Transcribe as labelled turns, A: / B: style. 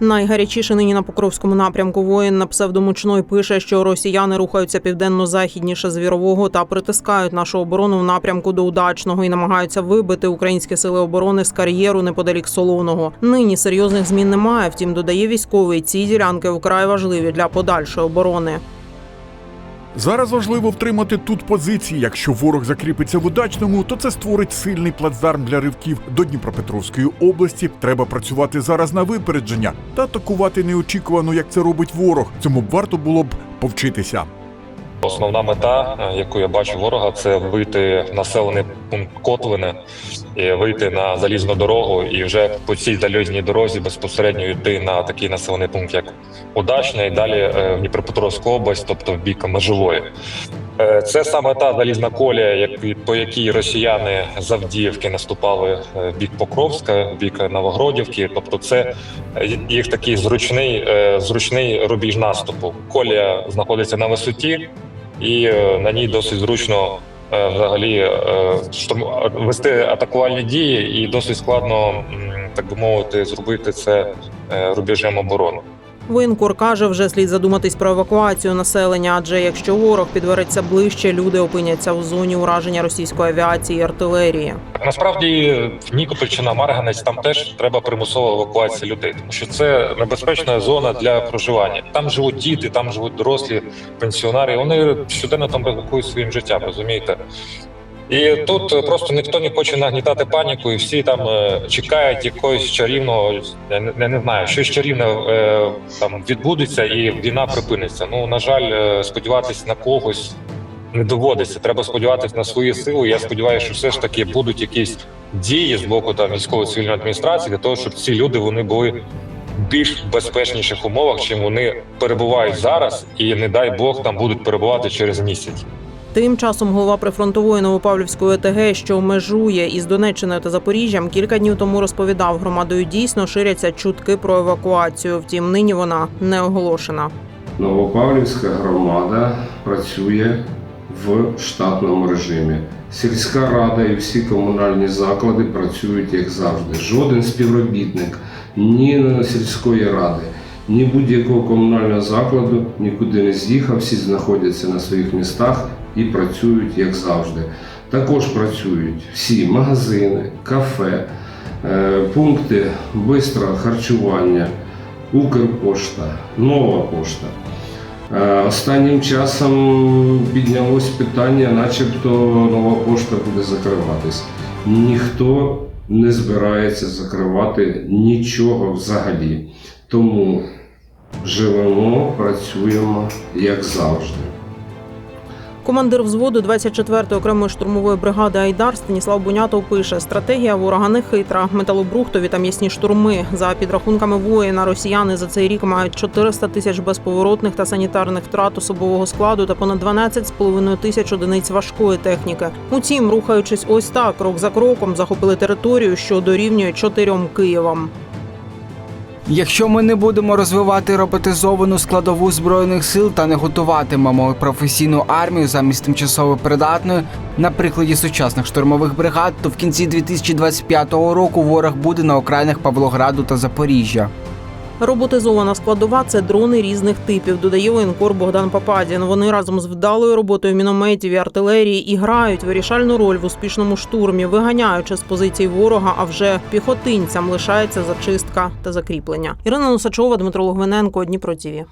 A: Найгарячіше нині на Покровському напрямку воїн на псевдомучної пише, що росіяни рухаються південно-західніше з Вірового та притискають нашу оборону в напрямку до удачного і намагаються вибити українські сили оборони з кар'єру неподалік Солоного. Нині серйозних змін немає. Втім, додає військовий, ці ділянки вкрай важливі для подальшої оборони.
B: Зараз важливо втримати тут позиції. Якщо ворог закріпиться в удачному, то це створить сильний плацдарм для ривків до Дніпропетровської області. Треба працювати зараз на випередження та атакувати неочікувано, як це робить ворог. Цьому б варто було б повчитися.
C: Основна мета, е, яку я бачу ворога, це вийти населений пункт Котлини, і вийти на залізну дорогу, і вже по цій залізній дорозі безпосередньо йти на такий населений пункт, як Удачне, і далі е, в Дніпропетровську область, тобто в бік Межової. Е, Це саме та залізна колія, як- по якій росіяни з Авдіївки наступали в бік Покровська, в бік Новогродівки. Тобто, це їх такий зручний, зручний рубіж наступу. Колія знаходиться на висоті, і е, на ній досить зручно е, взагалі е, вести атакувальні дії, і досить складно, так би мовити, зробити це рубежем оборони.
A: Воєнкор каже, вже слід задуматись про евакуацію населення, адже якщо ворог підбереться ближче, люди опиняться в зоні ураження російської авіації і артилерії.
C: Насправді Нікопольщина, Марганець там теж треба примусова евакуація людей, тому що це небезпечна зона для проживання. Там живуть діти, там живуть дорослі пенсіонери. Вони щоденно там ризикують своїм життям, розумієте? І тут е, просто ніхто не хоче нагнітати паніку, і всі там е, чекають якогось чарівного, я не, не знаю, щось чарівне е, там відбудеться, і війна припиниться. Ну на жаль, сподіватися на когось не доводиться. Треба сподіватися на свої сили. Я сподіваюся, що все ж таки будуть якісь дії з боку там військової цивільної адміністрації для того, щоб ці люди вони були більш безпечніших умовах, чим вони перебувають зараз, і не дай Бог там будуть перебувати через місяць.
A: Тим часом голова прифронтової Новопавлівської ОТГ, що межує із Донеччиною та Запоріжжям, кілька днів тому розповідав, громадою дійсно ширяться чутки про евакуацію. Втім, нині вона не оголошена.
D: Новопавлівська громада працює в штатному режимі. Сільська рада і всі комунальні заклади працюють як завжди. Жоден співробітник ні сільської ради, ні будь-якого комунального закладу нікуди не з'їхав, всі знаходяться на своїх містах і працюють як завжди. Також працюють всі магазини, кафе, е, пункти бистрого харчування, Укрпошта, Нова пошта. Е, Останнім часом піднялось питання, начебто нова пошта буде закриватись. Ніхто не збирається закривати нічого взагалі. Тому живемо, працюємо як завжди.
A: Командир взводу 24-ї окремої штурмової бригади Айдар Станіслав Бунятов пише: стратегія ворога не хитра. Металобрухтові та м'ясні штурми. За підрахунками воїна, росіяни за цей рік мають 400 тисяч безповоротних та санітарних втрат особового складу та понад 12,5 тисяч одиниць важкої техніки. Утім, рухаючись ось так, крок за кроком, захопили територію, що дорівнює чотирьом Києвам.
E: Якщо ми не будемо розвивати роботизовану складову збройних сил та не готуватимемо професійну армію замість тимчасово придатної на прикладі сучасних штурмових бригад, то в кінці 2025 року ворог буде на окраїнах Павлограду та Запоріжжя.
A: Роботизована складова це дрони різних типів, додає воєнкор Богдан Пападін. Вони разом з вдалою роботою мінометів і артилерії і грають вирішальну роль в успішному штурмі, виганяючи з позицій ворога. А вже піхотинцям лишається зачистка та закріплення. Ірина Носачова, Дмитро Логвиненко, Дніпро ТІВІ.